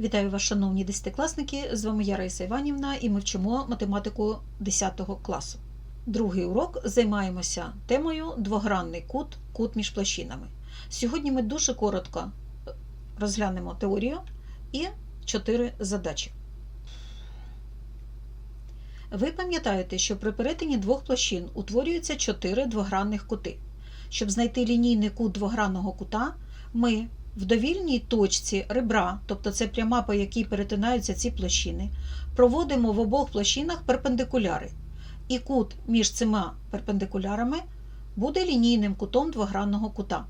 Вітаю вас, шановні десятикласники! З вами я Раїса Іванівна і ми вчимо математику 10 класу. Другий урок займаємося темою двогранний кут, кут між площинами. Сьогодні ми дуже коротко розглянемо теорію і чотири задачі. Ви пам'ятаєте, що при перетині двох площин утворюються чотири двогранних кути. Щоб знайти лінійний кут двогранного кута, ми в довільній точці ребра, тобто це пряма, по якій перетинаються ці площини, проводимо в обох площинах перпендикуляри. І кут між цими перпендикулярами буде лінійним кутом двогранного кута.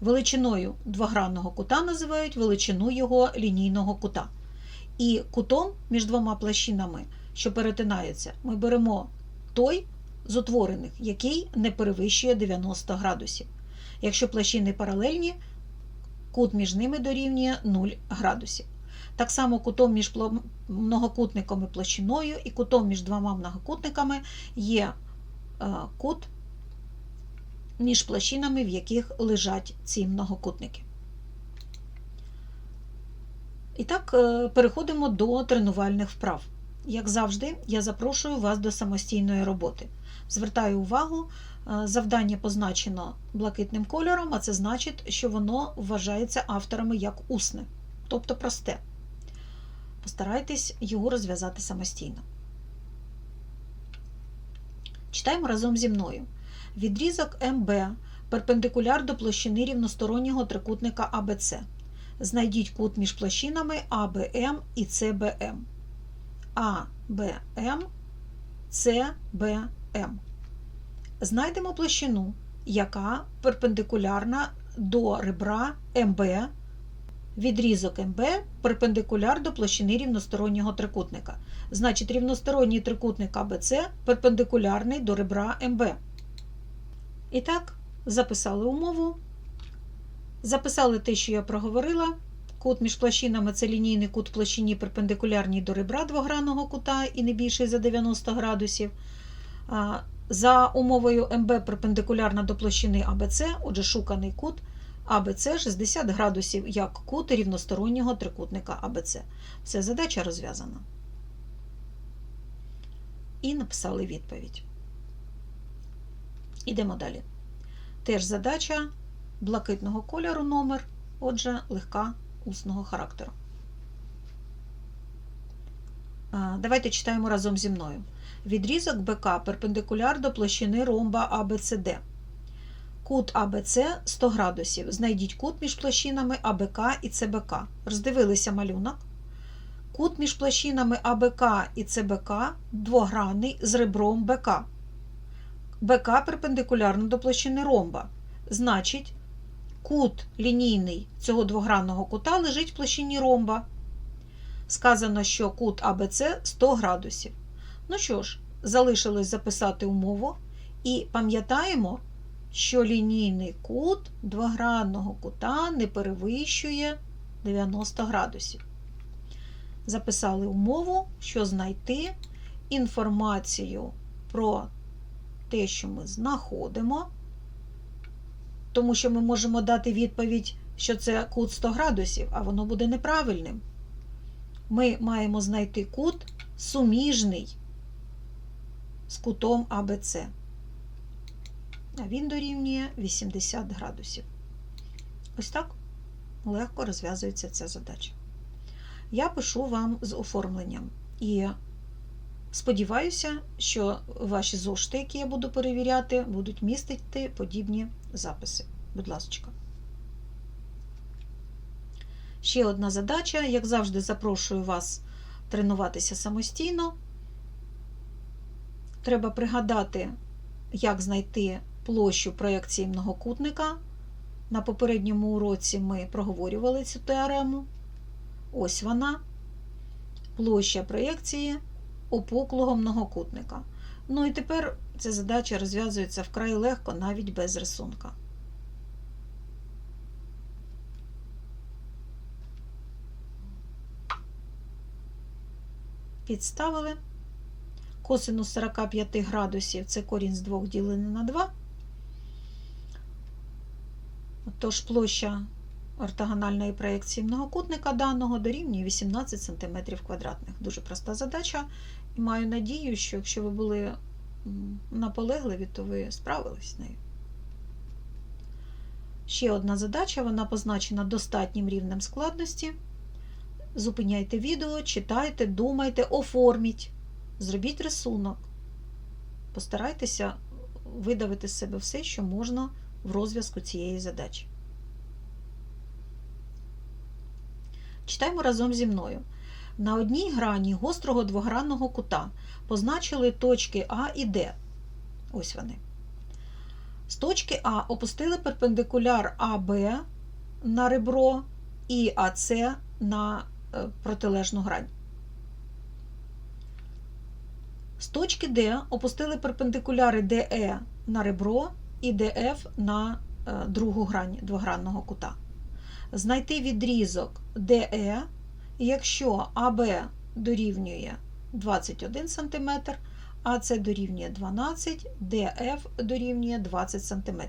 Величиною двогранного кута називають величину його лінійного кута. І кутом між двома площинами, що перетинаються, ми беремо той з утворених, який не перевищує 90 градусів. Якщо площини паралельні, кут між ними дорівнює 0 градусів. Так само кутом між многокутником і площиною і кутом між двома многокутниками є кут між площинами, в яких лежать ці многокутники. І так, переходимо до тренувальних вправ. Як завжди, я запрошую вас до самостійної роботи. Звертаю увагу, завдання позначено блакитним кольором, а це значить, що воно вважається авторами як усне, тобто просте. Постарайтесь його розв'язати самостійно. Читаємо разом зі мною. Відрізок МБ перпендикуляр до площини рівностороннього трикутника АБЦ. Знайдіть кут між площинами АБМ і СБМ. АБМ, СБМ. Знайдемо площину, яка перпендикулярна до ребра МБ. Відрізок МБ перпендикуляр до площини рівностороннього трикутника. Значить, рівносторонній трикутник АБЦ перпендикулярний до ребра МБ. І так, записали умову. Записали те, що я проговорила. Кут між площинами це лінійний кут площині перпендикулярній до ребра двогранного кута і не більший за 90 градусів. За умовою МБ перпендикулярна до площини АБЦ, отже, шуканий кут АБЦ 60 градусів як кут рівностороннього трикутника АБЦ. Все, задача розв'язана. І написали відповідь. Ідемо далі. Теж задача блакитного кольору номер, отже, легка усного характеру. Давайте читаємо разом зі мною. Відрізок БК перпендикуляр до площини ромба АБЦД. Кут АБЦ 100 градусів. Знайдіть кут між площинами АБК і ЦБК. Роздивилися малюнок. Кут між площинами АБК і ЦБК двогранний з ребром БК. БК перпендикулярно до площини ромба. Значить, кут лінійний цього двогранного кута лежить в площині ромба. Сказано, що кут АБЦ 100 градусів. Ну що ж, залишилось записати умову і пам'ятаємо, що лінійний кут двогранного кута не перевищує 90 градусів. Записали умову, що знайти інформацію про те, що ми знаходимо, тому що ми можемо дати відповідь, що це кут 100 градусів, а воно буде неправильним. Ми маємо знайти кут суміжний з кутом АБЦ. А він дорівнює 80 градусів. Ось так легко розв'язується ця задача. Я пишу вам з оформленням. І сподіваюся, що ваші зошити, які я буду перевіряти, будуть містити подібні записи. Будь ласка. Ще одна задача. Як завжди, запрошую вас тренуватися самостійно. Треба пригадати, як знайти площу проєкції многокутника. На попередньому уроці ми проговорювали цю теорему. Ось вона. Площа проєкції опуклого многокутника. Ну і тепер ця задача розв'язується вкрай легко, навіть без рисунка. Підставили. Косинус 45 градусів це корінь з 2 ділений на 2. Тож площа ортогональної проєкції многокутника даного дорівнює 18 см квадратних. Дуже проста задача, і маю надію, що якщо ви були наполегливі, то ви справились з нею. Ще одна задача, вона позначена достатнім рівнем складності. Зупиняйте відео, читайте, думайте, оформіть, зробіть рисунок. Постарайтеся видавити з себе все, що можна в розв'язку цієї задачі. Читаємо разом зі мною. На одній грані гострого двогранного кута позначили точки А і Д. Ось вони. З точки А опустили перпендикуляр АБ на ребро і АС на протилежну грань. З точки Д опустили перпендикуляри ДЕ на ребро і ДФ на е, другу грань двогранного кута. Знайти відрізок ДЕ, якщо АБ дорівнює 21 см, АС дорівнює 12, ДФ дорівнює 20 см.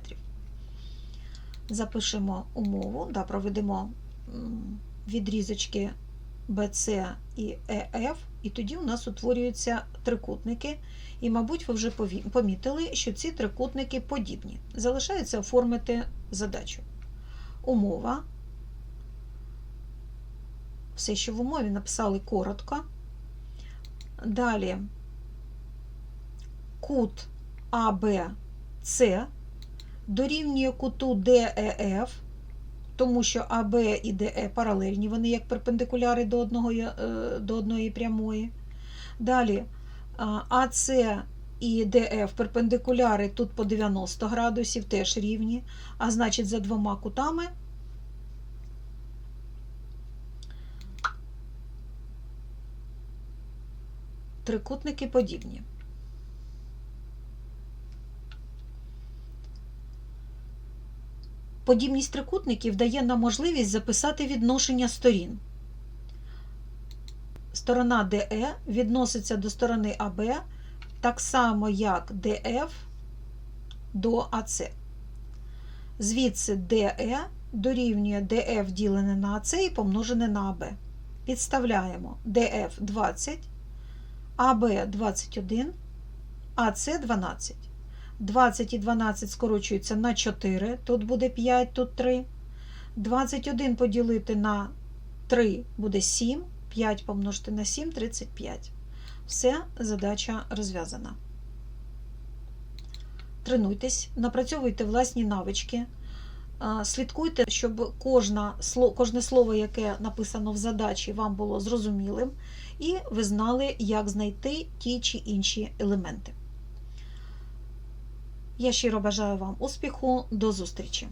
Запишемо умову, да, проведемо відрізочки BC і EF, і тоді у нас утворюються трикутники. І, мабуть, ви вже помітили, що ці трикутники подібні. Залишається оформити задачу. Умова. Все, що в умові написали коротко. Далі кут АБЦ дорівнює куту ДЕФ, тому що АБ і ДЕ паралельні, вони як перпендикуляри до, одного, е, до одної прямої. Далі АС і ДФ перпендикуляри тут по 90 градусів, теж рівні, а значить за двома кутами трикутники подібні. Подібність трикутників дає нам можливість записати відношення сторін. Сторона ДЕ відноситься до сторони АБ так само, як ДФ до АС. Звідси ДЕ дорівнює ДФ ділене на АС і помножене на АБ. Підставляємо ДФ 20, АБ 21, АС 12. 20 і 12 скорочуються на 4, тут буде 5, тут 3. 21 поділити на 3 буде 7, 5 помножити на 7 35. Все, задача розв'язана. Тренуйтесь, напрацьовуйте власні навички. Слідкуйте, щоб кожна, кожне слово, яке написано в задачі, вам було зрозумілим, і ви знали, як знайти ті чи інші елементи. Я щиро бажаю вам успіху. До зустрічі!